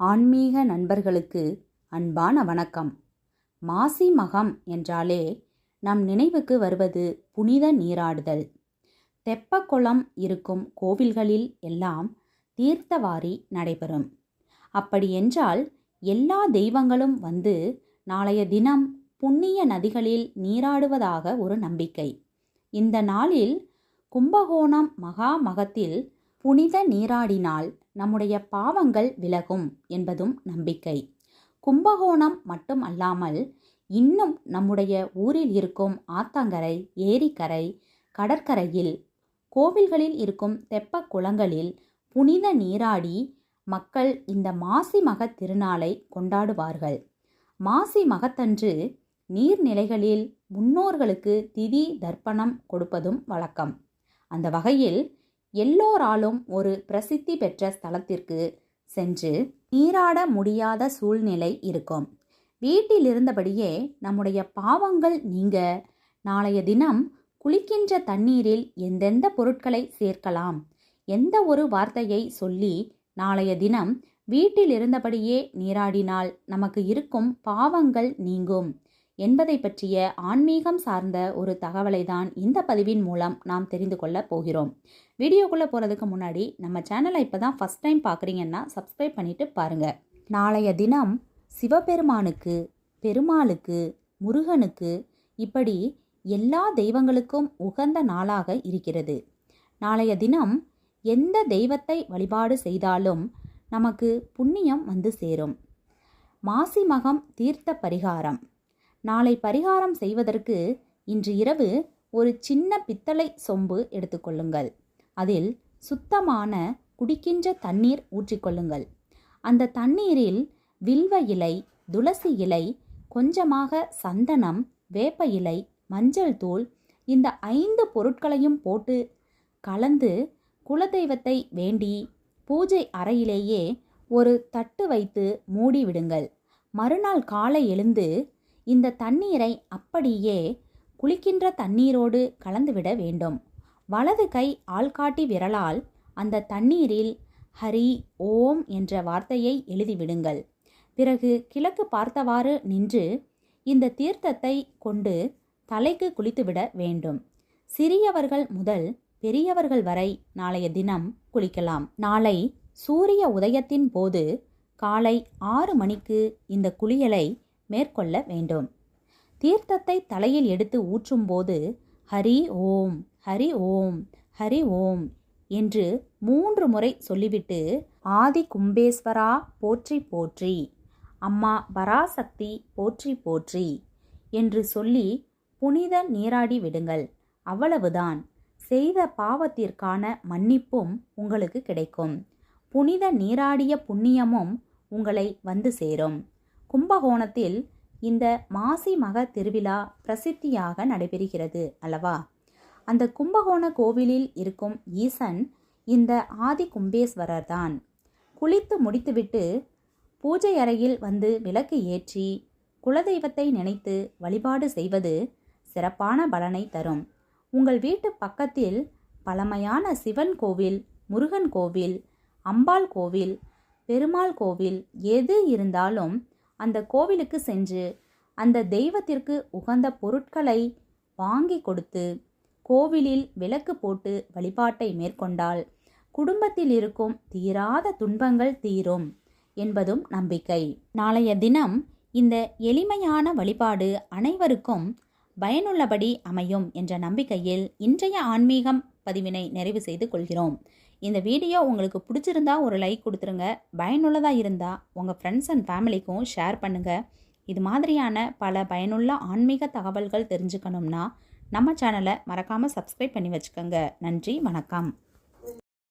ஆன்மீக நண்பர்களுக்கு அன்பான வணக்கம். மாசி மகம் என்றாலே நம் நினைவுக்கு வருவது புனித நீராடுதல். தெப்பக்குளம் இருக்கும் கோவில்களில் எல்லாம் தீர்த்தவாரி நடைபெறும். அப்படி என்றால் எல்லா தெய்வங்களும் வந்து நாளைய தினம் புண்ணிய நதிகளில் நீராடுவதாக ஒரு நம்பிக்கை. இந்த நாளில் கும்பகோணம் மகா மகத்தில் புனித நீராடினால் நம்முடைய பாவங்கள் விலகும் என்பதும் நம்பிக்கை. கும்பகோணம் மட்டும் அல்லாமல் இன்னும் நம்முடைய ஊரில் இருக்கும் ஆத்தங்கரை ஏரிக்கரை கடற்கரையில் கோவில்களில் இருக்கும் தெப்ப குளங்களில் புனித நீராடி மக்கள் இந்த மாசி மகத் திருநாளை கொண்டாடுவார்கள். மாசி மகத்தன்று நீர்நிலைகளில் முன்னோர்களுக்கு திதி தர்ப்பணம் கொடுப்பதும் வழக்கம். அந்த வகையில் எல்லோராலும் ஒரு பிரசித்தி பெற்ற ஸ்தலத்திற்கு சென்று நீராட முடியாத சூழ்நிலை இருக்கும். வீட்டில் இருந்தபடியே நம்முடைய பாவங்கள் நீங்க. நாளைய தினம் குளிக்கின்ற தண்ணீரில் எந்தெந்த பொருட்களை சேர்க்கலாம்? எந்த ஒரு வார்த்தையை சொல்லி நாளைய தினம் வீட்டில் இருந்தபடியே நீராடினால் நமக்கு இருக்கும் பாவங்கள் நீங்கும். என்பதை பற்றிய ஆன்மீகம் சார்ந்த ஒரு தகவலை தான் இந்த பதிவின் மூலம் நாம் தெரிந்து கொள்ள போகிறோம். வீடியோக்குள்ளே போகிறதுக்கு முன்னாடி நம்ம சேனலை இப்போ தான் ஃபஸ்ட் டைம் பார்க்குறீங்கன்னா சப்ஸ்கிரைப் பண்ணிவிட்டு பாருங்கள் நாளைய தினம் சிவபெருமானுக்கு பெருமாளுக்கு முருகனுக்கு இப்படி எல்லா தெய்வங்களுக்கும் உகந்த நாளாக இருக்கிறது. நாளைய தினம் எந்த தெய்வத்தை வழிபாடு செய்தாலும் நமக்கு புண்ணியம் வந்து சேரும். மாசி மகம் தீர்த்த பரிகாரம். நாளை பரிகாரம் செய்வதற்கு இன்று இரவு ஒரு சின்ன பித்தளை சொம்பு எடுத்துக்கொள்ளுங்கள் அதில் சுத்தமான குடிக்கின்ற தண்ணீர் ஊற்றிக்கொள்ளுங்கள் அந்த தண்ணீரில் வில்வ இலை துளசி இலை கொஞ்சமாக சந்தனம் வேப்ப இலை மஞ்சள் தூள் இந்த ஐந்து பொருட்களையும் போட்டு கலந்து குலதெய்வத்தை வேண்டி பூஜை அறையிலேயே ஒரு தட்டு வைத்து மூடிவிடுங்கள். மறுநாள் காலை எழுந்து இந்த தண்ணீரை அப்படியே குளிக்கின்ற தண்ணீரோடு கலந்துவிட வேண்டும். வலது கை ஆள்காட்டி விரலால் அந்த தண்ணீரில் ஹரி ஓம் என்ற வார்த்தையை எழுதிவிடுங்கள். பிறகு கிழக்கு பார்த்தவாறு நின்று இந்த தீர்த்தத்தை கொண்டு தலைக்கு குளித்துவிட வேண்டும். சிறியவர்கள் முதல் பெரியவர்கள் வரை நாளைய தினம் குளிக்கலாம். நாளை சூரிய உதயத்தின் போது காலை ஆறு மணிக்கு இந்த குளியலை மேற்கொள்ள வேண்டும். தீர்த்தத்தை தலையில் எடுத்து ஊற்றும்போது ஹரி ஓம் ஹரி ஓம் ஹரி ஓம் என்று மூன்று முறை சொல்லிவிட்டு ஆதி கும்பேஸ்வரா போற்றி போற்றி. அம்மா பராசக்தி போற்றி போற்றி என்று சொல்லி புனித நீராடி விடுங்கள். அவ்வளவுதான். செய்த பாவத்திற்கான மன்னிப்பும் உங்களுக்கு கிடைக்கும். புனித நீராடிய புண்ணியமும் உங்களை வந்து சேரும். கும்பகோணத்தில் இந்த மாசி மக திருவிழா பிரசித்தியாக நடைபெறுகிறது அல்லவா? அந்த கும்பகோண கோவிலில் இருக்கும் ஈசன் இந்த ஆதி கும்பேஸ்வரர் தான். குளித்து முடித்துவிட்டு பூஜை அறையில் வந்து விளக்கு ஏற்றி குலதெய்வத்தை நினைத்து வழிபாடு செய்வது சிறப்பான பலனை தரும். உங்கள் வீட்டு பக்கத்தில் பழமையான சிவன் கோவில் முருகன் கோவில் அம்பாள் கோவில் பெருமாள் கோவில் எது இருந்தாலும் அந்த கோவிலுக்கு சென்று அந்த தெய்வத்திற்கு உகந்த பொருட்களை வாங்கி கொடுத்து கோவிலில் விளக்கு போட்டு வழிபாட்டை மேற்கொண்டால் குடும்பத்தில் இருக்கும் தீராத துன்பங்கள் தீரும் என்பதும் நம்பிக்கை. நாளைய தினம் இந்த எளிமையான வழிபாடு அனைவருக்கும் பயனுள்ளபடி அமையும் என்ற நம்பிக்கையில் இன்றைய ஆன்மீகம் பதிவினை நிறைவு செய்து கொள்கிறோம். இந்த வீடியோ உங்களுக்கு பிடிச்சிருந்தா ஒரு லைக் கொடுத்துருங்க. பயனுள்ளதாக இருந்தால் உங்கள் ஃப்ரெண்ட்ஸ் அண்ட் ஃபேமிலிக்கும் ஷேர் பண்ணுங்கள் இது மாதிரியான பல பயனுள்ள ஆன்மீக தகவல்கள் தெரிஞ்சுக்கணும்னா நம்ம சேனலை மறக்காமல் சப்ஸ்கிரைப் பண்ணி வச்சுக்கோங்க. நன்றி வணக்கம்.